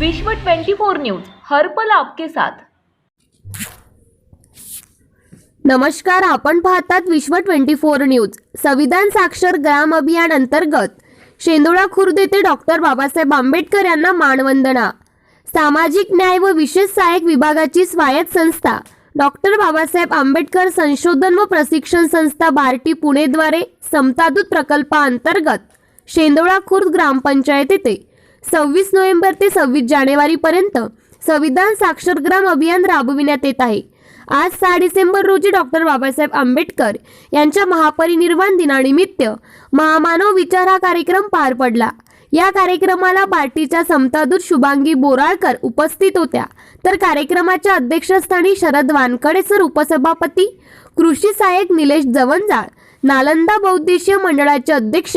विश्व 24 न्यूज हर पल आपके साथ. नमस्कार आपण पाहतात विश्व ट्वेंटी फोर न्यूज. संविधान साक्षर ग्राम अभियान अंतर्गत शेंदोळा खुर्द येथे डॉक्टर बाबासाहेब आंबेडकर यांना मानवंदना. सामाजिक न्याय व विशेष सहाय्यक विभागाची स्वायत्त संस्था डॉक्टर बाबासाहेब आंबेडकर संशोधन व प्रशिक्षण संस्था बार्टी पुणेद्वारे समतादूत प्रकल्पाअंतर्गत शेंदोळा खुर्द ग्रामपंचायत येथे सव्वीस नोव्हेंबर ते सव्वीस जानेवारीपर्यंत संविधान साक्षरग्राम अभियान राबविण्यात येत आहे. आज सहा डिसेंबर रोजी डॉक्टर बाबासाहेब आंबेडकर यांच्या महापरिनिर्वाण दिनानिमित्त महामानव विचार हा कार्यक्रम पार पडला. या कार्यक्रमाला पार्टीच्या समतादूत शुभांगी बोराळकर उपस्थित होत्या. तर कार्यक्रमाच्या अध्यक्षस्थानी शरद वानकडे सर उपसभापती कृषी सहाय्यक निलेश जवंजाळ नालंदा बौद्धिशीय मंडळाचे अध्यक्ष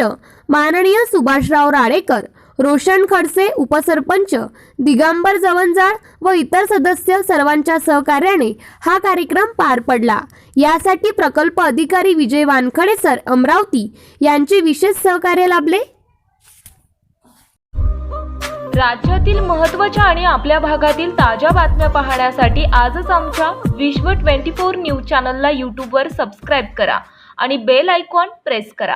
माननीय सुभाषराव राडेकर रोशन खडसे उपसरपंच दिगंबर जवंजाळ व इतर सदस्य सर्वांच्या सहकार्याने हा कार्यक्रम पार पडला. यासाठी प्रकल्प अधिकारी विजय वानखडे सर अमरावती यांचे विशेष सहकार्य लाभले. राज्यातील महत्त्वाच्या आणि आपल्या भागातील ताज्या बातम्या पाहण्यासाठी आजच आमच्या विश्व 24 न्यूज चॅनलला यूट्यूबवर सबस्क्राईब करा आणि बेल आयकॉन प्रेस करा.